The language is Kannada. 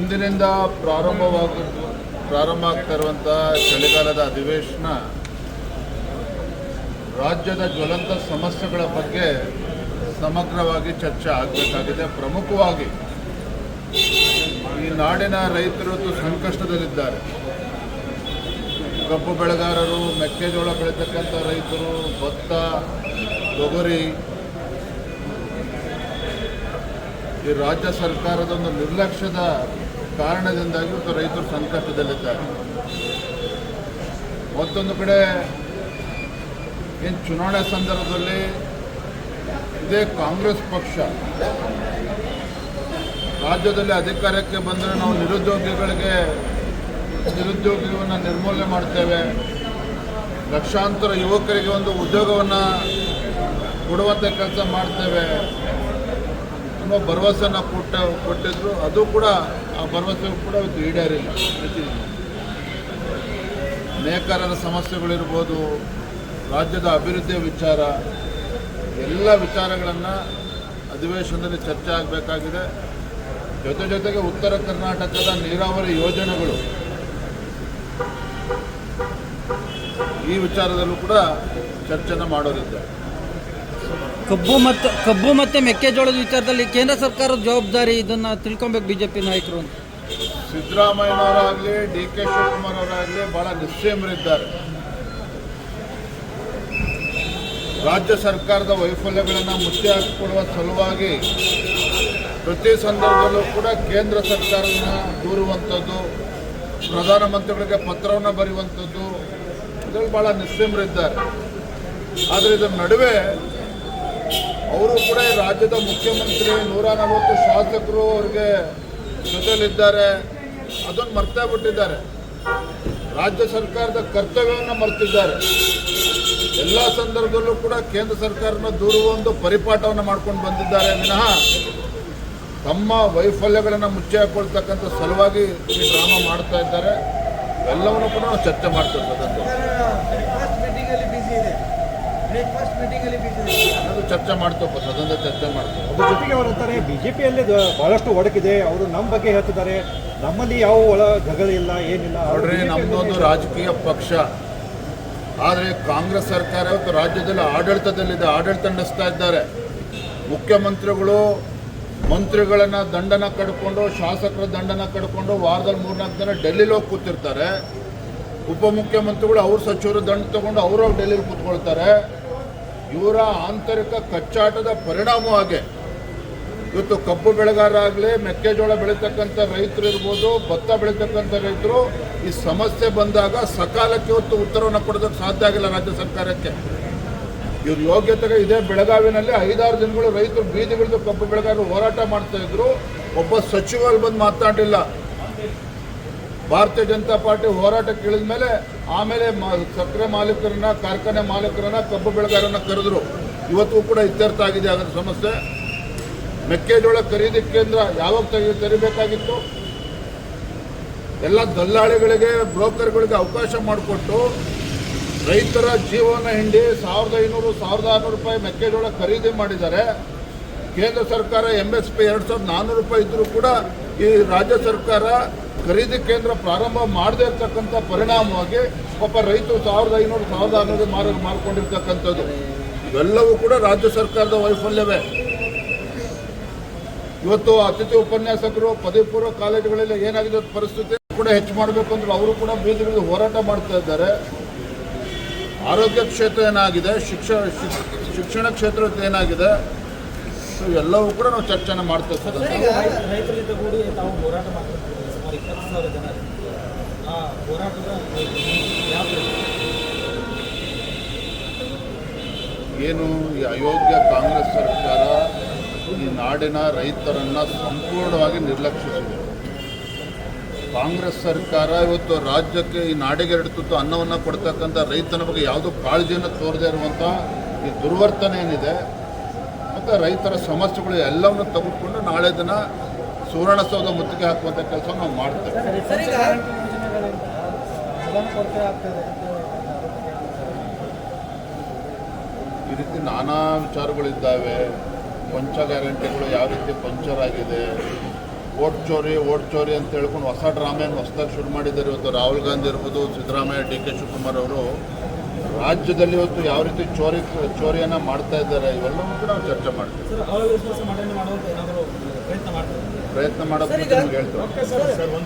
ಇಂದಿನಿಂದ ಪ್ರಾರಂಭವಾಗ, ಪ್ರಾರಂಭ ಆಗ್ತಾ ಇರುವಂಥ ಚಳಿಗಾಲದ ಅಧಿವೇಶನ ರಾಜ್ಯದ ಜ್ವಲಂತ ಸಮಸ್ಯೆಗಳ ಬಗ್ಗೆ ಸಮಗ್ರವಾಗಿ ಚರ್ಚೆ ಆಗಬೇಕಾಗಿದೆ. ಪ್ರಮುಖವಾಗಿ ಈ ನಾಡಿನ ರೈತರು ಸಂಕಷ್ಟದಲ್ಲಿದ್ದಾರೆ. ಕಬ್ಬು ಬೆಳೆಗಾರರು, ಮೆಕ್ಕೆಜೋಳ ಬೆಳೀತಕ್ಕಂಥ ರೈತರು, ಭತ್ತ, ತೊಗರಿ ಈ ರಾಜ್ಯ ಸರ್ಕಾರದ ಒಂದು ನಿರ್ಲಕ್ಷ್ಯದ ಕಾರಣದಿಂದಾಗಿ ಇವತ್ತು ರೈತರು ಸಂಕಷ್ಟದಲ್ಲಿದ್ದಾರೆ. ಮತ್ತೊಂದು ಕಡೆ ಏನು ಚುನಾವಣೆ ಸಂದರ್ಭದಲ್ಲಿ ಇದೇ ಕಾಂಗ್ರೆಸ್ ಪಕ್ಷ ರಾಜ್ಯದಲ್ಲಿ ಅಧಿಕಾರಕ್ಕೆ ಬಂದರೆ ನಾವು ನಿರುದ್ಯೋಗಿಗಳಿಗೆ ನಿರುದ್ಯೋಗವನ್ನು ನಿರ್ಮೂಲನೆ ಮಾಡ್ತೇವೆ. ಲಕ್ಷಾಂತರ ಯುವಕರಿಗೆ ಒಂದು ಉದ್ಯೋಗವನ್ನು ಕೊಡುವಂಥ ಕೆಲಸ ಮಾಡ್ತೇವೆ ಅನ್ನೋ ಭರವಸೆಯನ್ನು ಕೊಟ್ಟ ಕೊಟ್ಟಿದ್ರು. ಅದು ಕೂಡ ಆ ಭರವಸೆ ಕೂಡ ಇವತ್ತು ಈಡೇರಿಲ್ಲ. ನೇಕಾರರ ಸಮಸ್ಯೆಗಳಿರ್ಬೋದು, ರಾಜ್ಯದ ಅಭಿವೃದ್ಧಿಯ ವಿಚಾರ, ಎಲ್ಲ ವಿಚಾರಗಳನ್ನು ಅಧಿವೇಶನದಲ್ಲಿ ಚರ್ಚೆ ಆಗಬೇಕಾಗಿದೆ. ಜೊತೆ ಜೊತೆಗೆ ಉತ್ತರ ಕರ್ನಾಟಕದ ನೀರಾವರಿ ಯೋಜನೆಗಳು. ಈ ವಿಚಾರದಲ್ಲೂ ಕೂಡ ಚರ್ಚೆನ ಮಾಡೋರಿದ್ದಾರೆ ಕಬ್ಬು ಮತ್ತು ಕಬ್ಬು ಮತ್ತು ಮೆಕ್ಕೆಜೋಳದ ವಿಚಾರದಲ್ಲಿ ಕೇಂದ್ರ ಸರ್ಕಾರದ ಜವಾಬ್ದಾರಿ, ಇದನ್ನ ತಿಳ್ಕೊಬೇಕು ಬಿಜೆಪಿ ನಾಯಕರು ಅಂತ. ಸಿದ್ದರಾಮಯ್ಯನವರಾಗಲಿ, ಡಿ ಕೆ ಶಿವಕುಮಾರ್ ಅವರಾಗಲಿ ಬಹಳ ನಿಶ್ಚಯರಿದ್ದಾರೆ ರಾಜ್ಯ ಸರ್ಕಾರದ ವೈಫಲ್ಯಗಳನ್ನು ಮುಚ್ಚಿ ಹಾಕಿಕೊಡುವ ಸಲುವಾಗಿ ಪ್ರತಿ ಸಂದರ್ಭದಲ್ಲೂ ಕೂಡ ಕೇಂದ್ರ ಸರ್ಕಾರವನ್ನು ದೂರುವಂಥದ್ದು, ಪ್ರಧಾನಮಂತ್ರಿಗಳಿಗೆ ಪತ್ರವನ್ನು ಬರೆಯುವಂಥದ್ದು, ಇದರಲ್ಲಿ ಭಾಳ ನಿಶ್ಚಯಮರಿದ್ದಾರೆ ಆದರೆ ಇದರ ನಡುವೆ ಕೂಡ ರಾಜ್ಯದ ಮುಖ್ಯಮಂತ್ರಿ ನೂರ ನಲವತ್ತು ಶಾಸಕರು ಅವ್ರಿಗೆ ಜೊತೆಯಲ್ಲಿದ್ದಾರೆ ಅದನ್ನು ಮರ್ತಾ ಬಿಟ್ಟಿದ್ದಾರೆ. ರಾಜ್ಯ ಸರ್ಕಾರದ ಕರ್ತವ್ಯವನ್ನು ಮರ್ತಿದ್ದಾರೆ. ಎಲ್ಲ ಸಂದರ್ಭದಲ್ಲೂ ಕೂಡ ಕೇಂದ್ರ ಸರ್ಕಾರನ ದೂರುವ ಒಂದು ಪರಿಪಾಠವನ್ನು ಮಾಡ್ಕೊಂಡು ಬಂದಿದ್ದಾರೆ. ವಿನಃ ತಮ್ಮ ವೈಫಲ್ಯಗಳನ್ನು ಮುಚ್ಚಿ ಹಾಕೊಳ್ತಕ್ಕಂಥ ಸಲುವಾಗಿ ಈ ಡ್ರಾಮಾ ಮಾಡ್ತಾ ಇದ್ದಾರೆ. ಎಲ್ಲವನ್ನು ಕೂಡ ನಾವು ಚರ್ಚೆ ಮಾಡ್ತಿರ್ತಕ್ಕಂಥ ಬ್ರೇಕ್ಫಾಸ್ಟ್ ಮೀಟಿಂಗಲ್ಲಿ ಬಿಸಿ ಇದೆ ಬ್ರೇಕ್ಫಾಸ್ಟ್ ಮೀಟಿಂಗಲ್ಲಿ ಬಿಸಿ ಇದೆ ಅದು ಚರ್ಚೆ ಮಾಡ್ತೇವೆ ಸದನದ ಚರ್ಚೆ ಮಾಡ್ತೇವೆ. ಅದರ ಜೊತೆಗೆ ಅವರು ಅಂತಾರೆ ಬಿಜೆಪಿಯಲ್ಲಿ ಬಹಳಷ್ಟು ಒಡಕಿದೆ ಅವರು ನಮ್ಮ ಬಗ್ಗೆ ಹೇಳ್ತಿದ್ದಾರೆ. ನಮ್ಮಲ್ಲಿ ಯಾವ ಒಳ ಜಗಳಿಲ್ಲ ಏನಿಲ್ಲ. ಅವ್ರು ನೋಡ್ರಿ ನಮ್ದೊಂದು ನಮ್ಮದೊಂದು ರಾಜಕೀಯ ಪಕ್ಷ. ಆದರೆ ಕಾಂಗ್ರೆಸ್ ಸರ್ಕಾರ ಇವತ್ತು ರಾಜ್ಯದಲ್ಲಿ ಆಡಳಿತದಲ್ಲಿದೆ ಆಡಳಿತ ನಡೆಸ್ತಾ ಇದ್ದಾರೆ. ಮುಖ್ಯಮಂತ್ರಿಗಳು ಮಂತ್ರಿಗಳನ್ನು ದಂಡನ ಕಡ್ಕೊಂಡು ಶಾಸಕರ ದಂಡನ ಕಡ್ಕೊಂಡು ವಾರದಲ್ಲಿ ಮೂರ್ನಾಲ್ಕು ದಿನ ಡೆಲ್ಲಿಲಿ ಹೋಗಿ ಕೂತಿರ್ತಾರೆ. ಉಪಮುಖ್ಯಮಂತ್ರಿಗಳು ಅವ್ರ ಸಚಿವರು ದಂಡ ತಗೊಂಡು ಅವರು ಡೆಲ್ಲಿಲಿ ಕೂತ್ಕೊಳ್ತಾರೆ. ಇವರ ಆಂತರಿಕ ಕಚ್ಚಾಟದ ಪರಿಣಾಮವಾಗಿ ಇವತ್ತು ಕಬ್ಬು ಬೆಳೆಗಾರರಾಗಲಿ, ಮೆಕ್ಕೆಜೋಳ ಬೆಳೀತಕ್ಕಂಥ ರೈತರು ಇರ್ಬೋದು, ಭತ್ತ ಬೆಳೀತಕ್ಕಂಥ ರೈತರು, ಈ ಸಮಸ್ಯೆ ಬಂದಾಗ ಸಕಾಲಕ್ಕೆ ಇವತ್ತು ಉತ್ತರವನ್ನು ಕೊಡೋದಕ್ಕೆ ಸಾಧ್ಯ ಆಗಿಲ್ಲ ರಾಜ್ಯ ಸರ್ಕಾರಕ್ಕೆ. ಇವ್ರ ಯೋಗ್ಯತೆಗೆ ಇದೇ ಬೆಳಗಾವಿನಲ್ಲಿ ಐದಾರು ದಿನಗಳು ರೈತರು ಬೀದಿಗಿಳಿದು ಕಬ್ಬು ಬೆಳೆಗಾರರು ಹೋರಾಟ ಮಾಡ್ತಾ ಇದ್ರು. ಒಬ್ಬ ಸಚಿವರು ಬಂದು ಮಾತನಾಡಿಲ್ಲ ಭಾರತೀಯ ಜನತಾ ಪಾರ್ಟಿ ಹೋರಾಟಕ್ಕೆ ಇಳಿದ ಮೇಲೆ ಆಮೇಲೆ ಸಕ್ಕರೆ ಮಾಲೀಕರನ್ನ, ಕಾರ್ಖಾನೆ ಮಾಲೀಕರನ್ನ, ಕಬ್ಬು ಬೆಳೆಗಾರರನ್ನ ಕರೆದ್ರು. ಇವತ್ತು ಕೂಡ ಇತ್ಯರ್ಥ ಆಗಿದೆ ಅದರ ಸಮಸ್ಯೆ. ಮೆಕ್ಕೆಜೋಳ ಖರೀದಿ ಕೇಂದ್ರ ಯಾವಾಗ ತೆಗೆದು ತೆರಿಬೇಕಾಗಿತ್ತು? ಎಲ್ಲ ದಲ್ಲಾಳಿಗಳಿಗೆ, ಬ್ರೋಕರ್ಗಳಿಗೆ ಅವಕಾಶ ಮಾಡಿಕೊಟ್ಟು ರೈತರ ಜೀವನ ಹಿಂಡಿ ಸಾವಿರದ ಐನೂರು, ಸಾವಿರದ ಆರುನೂರು ರೂಪಾಯಿ ಮೆಕ್ಕೆಜೋಳ ಖರೀದಿ ಮಾಡಿದ್ದಾರೆ. ಕೇಂದ್ರ ಸರ್ಕಾರ ಎಂ ಎಸ್ ಪಿ ಎರಡು ಸಾವಿರದ ನಾನ್ನೂರು ರೂಪಾಯಿ ಇದ್ದರೂ ಕೂಡ ಈ ರಾಜ್ಯ ಸರ್ಕಾರ ಖರೀದಿ ಕೇಂದ್ರ ಪ್ರಾರಂಭ ಮಾಡದೇ ಇರ್ತಕ್ಕಂಥ ಪರಿಣಾಮವಾಗಿ ಪಾಪ ರೈತರು ಸಾವಿರದ ಐನೂರು, ಸಾವಿರದ ಆರುನೂರು ಮಾರ ಮಾರ್ಕೊಂಡಿರ್ತಕ್ಕಂಥದ್ದು. ಇವೆಲ್ಲವೂ ಕೂಡ ರಾಜ್ಯ ಸರ್ಕಾರದ ವೈಫಲ್ಯವೇ. ಇವತ್ತು ಅತಿಥಿ ಉಪನ್ಯಾಸಕರು ಪದವಿ ಪೂರ್ವ ಕಾಲೇಜುಗಳಲ್ಲಿ ಏನಾಗಿದೆ ಪರಿಸ್ಥಿತಿ ಕೂಡ ಹೆಚ್ಚು ಮಾಡಬೇಕು ಅಂದ್ರೆ ಅವರು ಕೂಡ ಬೀದಿಗಳಿಗೆ ಹೋರಾಟ ಮಾಡ್ತಾ ಇದ್ದಾರೆ. ಆರೋಗ್ಯ ಕ್ಷೇತ್ರ ಏನಾಗಿದೆ ಶಿಕ್ಷಣ ಶಿಕ್ಷಣ ಕ್ಷೇತ್ರ ಏನಾಗಿದೆ, ಸೊ ಎಲ್ಲವೂ ಕೂಡ ನಾವು ಚರ್ಚೆನ ಮಾಡ್ತಾ ಇದ್ದೀವಿ ಸಾವಿರ ಜನ ಆ ಹೋರಾಟದ ಏನು ಈ ಅಯೋಗ್ಯ ಕಾಂಗ್ರೆಸ್ ಸರ್ಕಾರ ಈ ನಾಡಿನ ರೈತರನ್ನ ಸಂಪೂರ್ಣವಾಗಿ ನಿರ್ಲಕ್ಷಿಸಿದೆ. ಕಾಂಗ್ರೆಸ್ ಸರ್ಕಾರ ಇವತ್ತು ರಾಜ್ಯಕ್ಕೆ ಈ ನಾಡಿಗೆ ಎರಡು ತುತ್ತು ಅನ್ನವನ್ನು ಕೊಡ್ತಕ್ಕಂಥ ರೈತನ ಬಗ್ಗೆ ಯಾವುದೋ ಕಾಳಜಿಯನ್ನು ತೋರದೇ ಇರುವಂಥ ಈ ದುರ್ವರ್ತನೆ ಏನಿದೆ, ಮತ್ತು ರೈತರ ಸಮಸ್ಯೆಗಳು ಎಲ್ಲವನ್ನು ತೆಗೆದುಕೊಂಡು ನಾಳೆ ದಿನ ಸುವರ್ಣಸೌಧ ಮುತ್ತಿಗೆ ಹಾಕುವಂಥ ಕೆಲಸ ನಾವು ಮಾಡ್ತೇವೆ. ಈ ರೀತಿ ನಾನಾ ವಿಚಾರಗಳಿದ್ದಾವೆ. ಪಂಚ ಗ್ಯಾರಂಟಿಗಳು ಯಾವ ರೀತಿ ಪಂಚರ್ ಆಗಿದೆ. ಓಟ್ ಚೋರಿ ಓಟ್ ಚೋರಿ ಅಂತ ಹೇಳ್ಕೊಂಡು ಹೊಸ ಡ್ರಾಮೆಯನ್ನು ಹೊಸದಾಗಿ ಶುರು ಮಾಡಿದ್ದಾರೆ ಇವತ್ತು ರಾಹುಲ್ ಗಾಂಧಿ ಇರ್ಬೋದು ಸಿದ್ದರಾಮಯ್ಯ ಡಿ ಕೆ ಶಿವಕುಮಾರ್ ಅವರು. ರಾಜ್ಯದಲ್ಲಿ ಇವತ್ತು ಯಾವ ರೀತಿ ಚೋರಿ ಚೋರಿಯನ್ನು ಮಾಡ್ತಾ ಇದ್ದಾರೆ ಇವೆಲ್ಲವೂ ಕೂಡ ನಾವು ಚರ್ಚೆ ಮಾಡ್ತೀವಿ. ಪ್ರಯತ್ನ ಮಾಡ್ತಾರೆ ಪ್ರಯತ್ನ ಮಾಡೋದು ಹೇಳ್ತೇವೆ